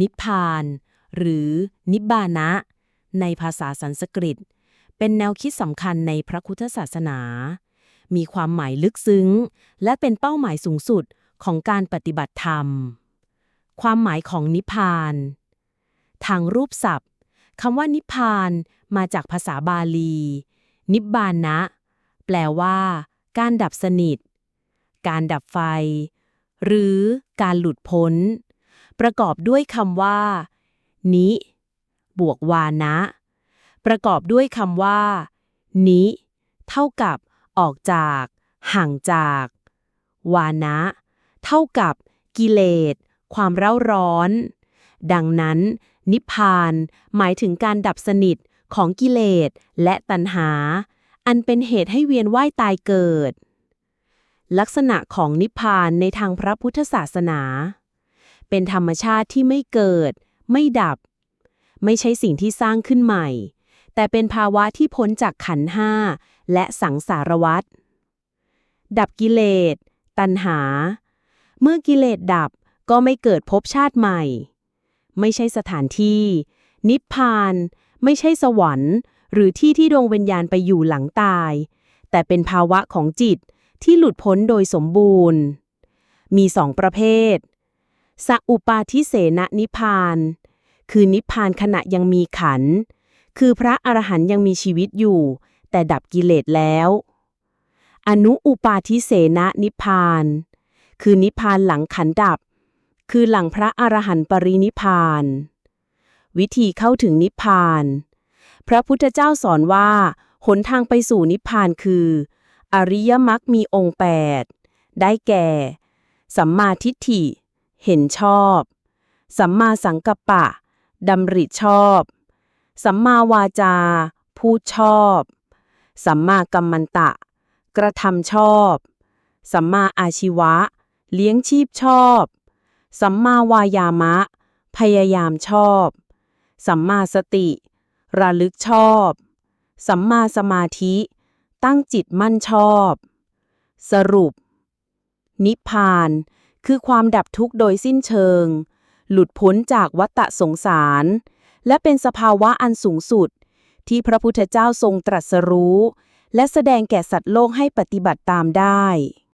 นิพพาน หรือนิบานะ ในภาษาสันสกฤต เป็นแนวคิดสำคัญในพระพุทธศาสนา มีความหมายลึกซึ้ง และเป็นเป้าหมายสูงสุดของการปฏิบัติธรรม ความหมายของนิพพาน ทางรูปศัพท์คำว่านิพพานมาจากภาษาบาลี นิบบานะ แปลว่า การดับสนิท การดับไฟ หรือการหลุดพ้น ประกอบด้วยคำว่า นิ บวกวานะ ประกอบด้วยคำว่า นิ เท่ากับ ออกจาก ห่างจาก วานะ เท่ากับ กิเลส ความเร่าร้อน ดังนั้น นิพพาน หมายถึงการดับสนิทของกิเลสและตัณหา อันเป็นเหตุให้เวียนว่ายตายเกิด ลักษณะของนิพพานในทางพระพุทธศาสนา เป็นธรรมชาติที่ไม่เกิด ไม่ดับ ไม่ใช่สิ่งที่สร้างขึ้นใหม่ แต่เป็นภาวะที่พ้นจากขันห้าและสังสารวัฏดับกิเลส ตัณหา เมื่อกิเลสดับก็ไม่เกิดภพชาติใหม่ ไม่ใช่สถานที่ นิพพาน ไม่ใช่สวรรค์ หรือที่ที่ดวงวิญญาณไปอยู่หลังตาย แต่เป็นภาวะของจิตที่หลุดพ้นโดยสมบูรณ์ มีสองประเภท สัอุปาทิเสนนิพพาน คือนิพพานขณะยังมีขัน คือพระอรหันยังมีชีวิตอยู่ แต่ดับกิเลสแล้ว อนุอุปาทิเสนนิพพาน คือนิพพานหลังขันดับ คือหลังพระอรหันต์ปรินิพพาน วิธีเข้าถึงนิพพาน พระพุทธเจ้าสอนว่า หนทางไปสู่นิพพานคือ อริยมรรคมีองค์ 8 ได้แก่ สัมมาทิฏฐิ เห็นชอบ สัมมาสังกัปปะดำริชอบ สัมมาวาจา พูดชอบ สัมมากัมมันตะ กระทำชอบ สัมมาอาชีวะ เลี้ยงชีพชอบ สัมมาวายามะ พยายามชอบ สัมมาสติ ระลึกชอบ สัมมาสมาธิ ตั้งจิตมั่นชอบ สรุป นิพพาน คือความดับทุกข์โดยสิ้นเชิง หลุดพ้นจากวัฏสงสาร และเป็นสภาวะอันสูงสุด ที่พระพุทธเจ้าทรงตรัสรู้ และแสดงแก่สัตว์โลกให้ปฏิบัติตามได้